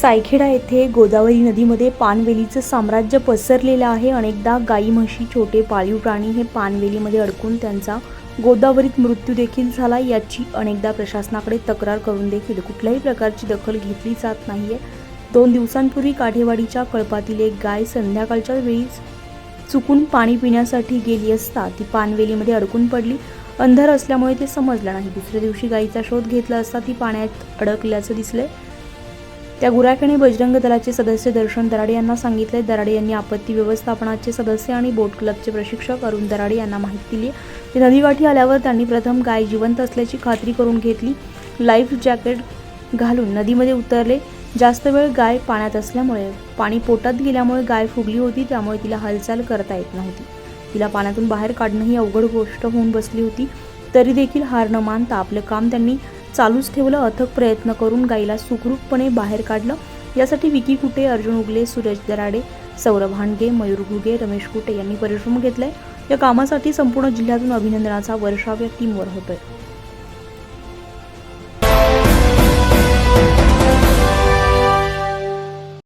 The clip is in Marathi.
सायखेडा येथे गोदावरी नदीमध्ये पानवेलीचं साम्राज्य पसरलेलं आहे. अनेकदा गाई म्हशी छोटे पाळीव प्राणी हे पानवेलीमध्ये अडकून त्यांचा गोदावरीत मृत्यू देखील झाला. याची अनेकदा प्रशासनाकडे तक्रार करून देखील कुठल्याही प्रकारची दखल घेतली जात नाही आहे दोन दिवसांपूर्वी काठेवाडीच्या कळपातील एक गाय संध्याकाळच्या वेळी चुकून पाणी पिण्यासाठी गेली असता ती पानवेलीमध्ये अडकून पडली. अंधार असल्यामुळे ते समजलं नाही. दुसऱ्या दिवशी गायीचा शोध घेतला असता ती पाण्यात अडकल्याचं दिसलंय. त्या गुराख्याने बजरंग दलाचे सदस्य दर्शन दराडे यांना सांगितले. दराडे यांनी आपत्ती व्यवस्थापनाचे सदस्य आणि बोट क्लबचे प्रशिक्षक अरुण दराडे यांना माहिती दिली. ते नदीकाठी आल्यावर त्यांनी प्रथम गाय जिवंत असल्याची खात्री करून घेतली. लाईफ जॅकेट घालून नदीमध्ये उतरले. जास्त वेळ गाय पाण्यात असल्यामुळे पाणी पोटात गेल्यामुळे गाय फुगली होती त्यामुळे तिला हालचाल करता येत नव्हती. तिला पाण्यातून बाहेर काढणं ही अवघड गोष्ट होऊन बसली होती. तरी देखील हार न मानता आपलं काम त्यांनी चालूच ठेवलं अथक प्रयत्न करून गाईला सुखरूपपणे बाहेर काढलं. यासाठी विकी कुटे अर्जुन उगले सूरज दराडे सौरभ हांडगे मयूर घुगे रमेश कुटे यांनी परिश्रम घेतलाय. या कामासाठी संपूर्ण जिल्ह्यातून अभिनंदनाचा वर्षाव या टीमवर होतोय.